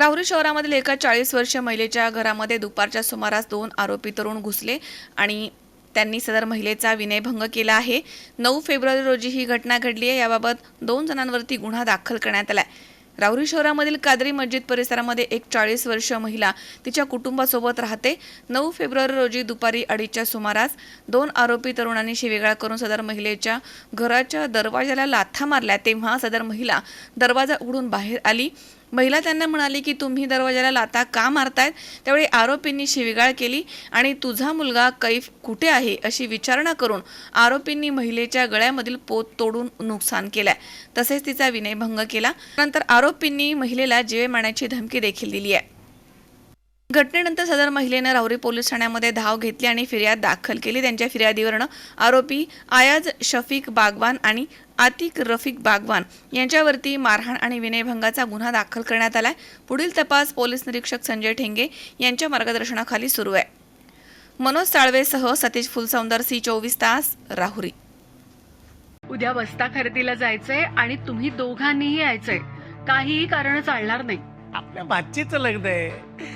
राहुरी शहरामधील एका चाळीस वर्षीय महिलेच्या घरामध्ये दुपारच्या सुमारास दोन आरोपी तरुण घुसले आणि त्यांनी सदर महिलेचा विनयभंग केला आहे. नऊ फेब्रुवारी रोजी ही घटना घडली आहे. याबाबत दोन जणांवरती गुन्हा दाखल करण्यात आलाय. राहुरी शहरामधील कादरी मस्जिद परिसरामध्ये एक चाळीस वर्षीय महिला तिच्या कुटुंबासोबत राहते. नऊ फेब्रुवारी रोजी दुपारी अडीचच्या सुमारास दोन आरोपी तरुणांनी शिवेगाळ करून सदर महिलेच्या घराच्या दरवाजाला लाथा मारल्या. तेव्हा सदर महिला दरवाजा उघडून बाहेर आली. महिला त्यांना म्हणाली की तुम्ही दरवाजाला लाता का मारतायत? त्यावेळी आरोपींनी शिवीगाळ केली आणि तुझा मुलगा कैफ कुठे आहे? अशी विचारणा करून आरोपींनी महिलेच्या गळ्यामधील पोत तोडून नुकसान केलाय. तसेच तिचा विनयभंग केला. नंतर आरोपींनी महिलेला जीवे मारण्याची धमकी देखील दिली आहे. घटनेनंतर सदर महिलेनं राहुरी पोलीस ठाण्यामध्ये धाव घेतली आणि फिर्याद दाखल केली. त्यांच्या फिर्यादीवरनं आरोपी आयाज शफीक बागवान आणि आतिक रफिक बागवान यांच्यावरती मारहाण आणि विनयभंगाचा गुन्हा दाखल करण्यात आलाय. पुढील तपास पोलीस निरीक्षक संजय ठेंगे यांच्या मार्गदर्शनाखाली सुरू आहे. मनोज साळवेसह सतीश फुलसौंदर सी चोवीस तास राहुरी. उद्या बस्ता खरेदीला जायचंय आणि तुम्ही दोघांनीही यायचंय. काहीही कारण चालणार नाही. आपल्या भाचीचं लग्न आहे.